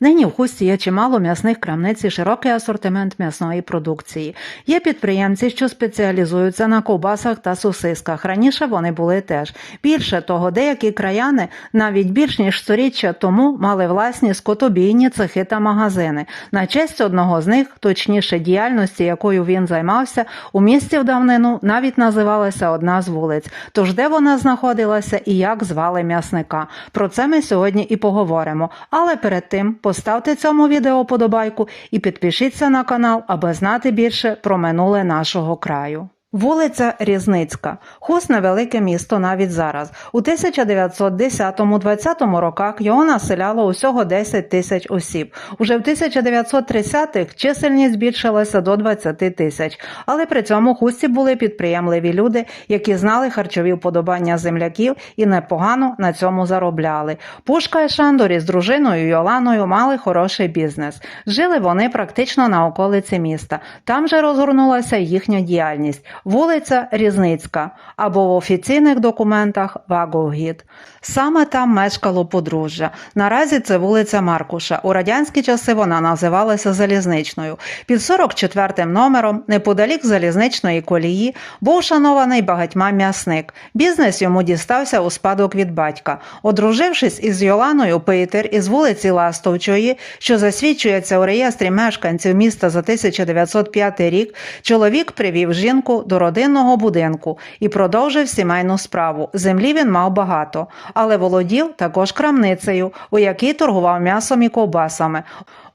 Нині в хусті є чимало м'ясних крамниць і широкий асортимент м'ясної продукції. Є підприємці, що спеціалізуються на ковбасах та сосисках. Раніше вони були теж. Більше того, деякі краяни навіть більш ніж сторіччя тому мали власні скотобійні цехи та магазини. На честь одного з них, точніше діяльності, якою він займався, у місті в давнину навіть називалася одна з вулиць. Тож де вона знаходилася і як звали м'ясника. Про це ми сьогодні і поговоримо. Але перед тим поставте цьому відео подобайку і підпишіться на канал, аби знати більше про минуле нашого краю. Вулиця Різницька. Хуст невелике місто навіть зараз. У 1910-20 роках його населяло усього 10 тисяч осіб. Уже в 1930-х чисельність збільшилася до 20 тисяч. Але при цьому хусті були підприємливі люди, які знали харчові вподобання земляків і непогано на цьому заробляли. Пушка і Шандорі з дружиною Йоланою мали хороший бізнес. Жили вони практично на околиці міста. Там же розгорнулася їхня діяльність. Вулиця Різницька або в офіційних документах Вагогід. Саме там мешкало подружжя. Наразі це вулиця Маркуша. У радянські часи вона називалася Залізничною. Під 44-м номером, неподалік залізничної колії, був шанований багатьма м'ясник. Бізнес йому дістався у спадок від батька. Одружившись із Йоланою Пейтер із вулиці Ластовчої, що засвідчується у реєстрі мешканців міста за 1905 рік, чоловік привів жінку до родинного будинку і продовжив сімейну справу. Землі він мав багато, але володів також крамницею, у якій торгував м'ясом і ковбасами.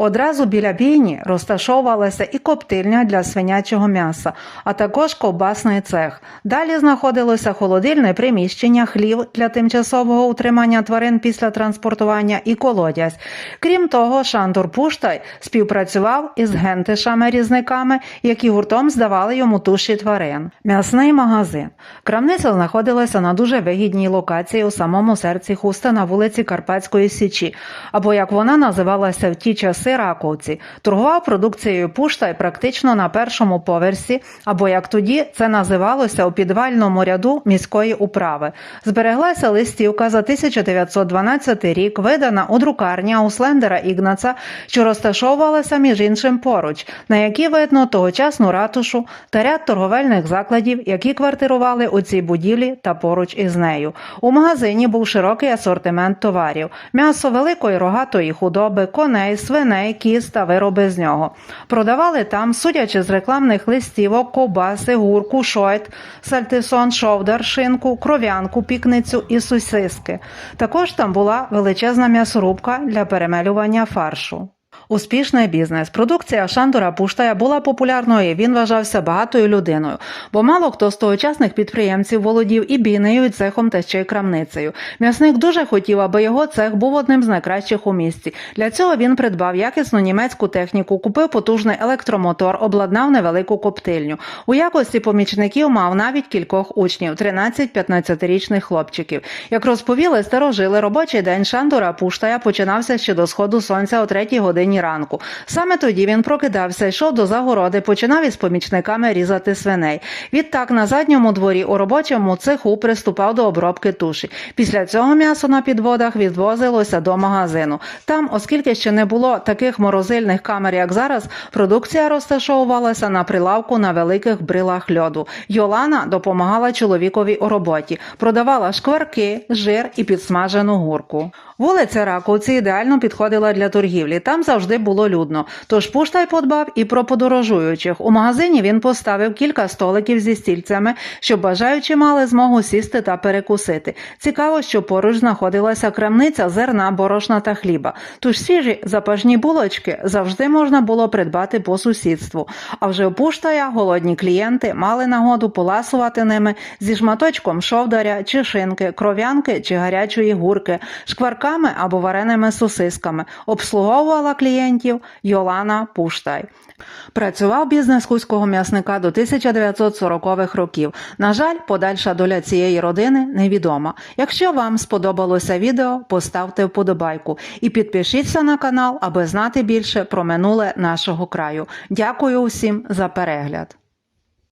Одразу біля бійні розташовувалася і коптильня для свинячого м'яса, а також ковбасний цех. Далі знаходилося холодильне приміщення, хлів для тимчасового утримання тварин після транспортування і колодязь. Крім того, Шандор Пуштай співпрацював із гентишами-різниками, які гуртом здавали йому туші тварин. М'ясний магазин. Крамниця знаходилася на дуже вигідній локації у самому серці хуста на вулиці Карпатської Січі, або як вона називалася в ті часи Раковці. Торгував продукцією Пуштай практично на першому поверсі, або як тоді це називалося у підвальному ряду міської управи. Збереглася листівка за 1912 рік, видана у друкарні Ауслендера Ігнаца, що розташовувалася між іншим поруч, на якій видно тогочасну ратушу та ряд торговельних закладів, які квартирували у цій будівлі та поруч із нею. У магазині був широкий асортимент товарів: м'ясо великої рогатої худоби, коней, свиней, кіз та вироби з нього. Продавали там, судячи з рекламних листівок, кобаси, гурку, шойт, сальтисон, шовдар, шинку, кров'янку, пікницю і сусиски. Також там була величезна м'ясорубка для перемелювання фаршу. Успішний бізнес. Продукція Шандора Пуштая була популярною. Він вважався багатою людиною, бо мало хто з тогочасних підприємців володів і бійнею, і цехом та ще й крамницею. М'ясник дуже хотів, аби його цех був одним з найкращих у місті. Для цього він придбав якісну німецьку техніку, купив потужний електромотор, обладнав невелику коптильню. У якості помічників мав навіть кількох учнів 13-15-річних хлопчиків. Як розповіли старожили, робочий день Шандора Пуштая починався ще до сходу сонця о третій годині ранку. Саме тоді він прокидався, йшов до загороди, починав із помічниками різати свиней. Відтак на задньому дворі у робочому цеху приступав до обробки туші. Після цього м'ясо на підводах відвозилося до магазину. Там, оскільки ще не було таких морозильних камер, як зараз, продукція розташовувалася на прилавку на великих брилах льоду. Йолана допомагала чоловікові у роботі, продавала шкварки, жир і підсмажену гурку. Вулиця Раковці ідеально підходила для торгівлі. Там завжди було людно. Тож Пуштай подбав і про подорожуючих. У магазині він поставив кілька столиків зі стільцями, щоб бажаючі мали змогу сісти та перекусити. Цікаво, що поруч знаходилася крамниця зерна, борошна та хліба. Тож свіжі запашні булочки завжди можна було придбати по сусідству. А вже у Пуштая голодні клієнти мали нагоду поласувати ними зі шматочком шовдаря чи шинки, кров'янки чи гарячої гурки, шкварками або вареними сосисками. Обслуговувала клієнтів Йолана Пуштай. Працював бізнес хуського м'ясника до 1940-х років. На жаль, подальша доля цієї родини невідома. Якщо вам сподобалося відео, поставте вподобайку і підпишіться на канал, аби знати більше про минуле нашого краю. Дякую усім за перегляд.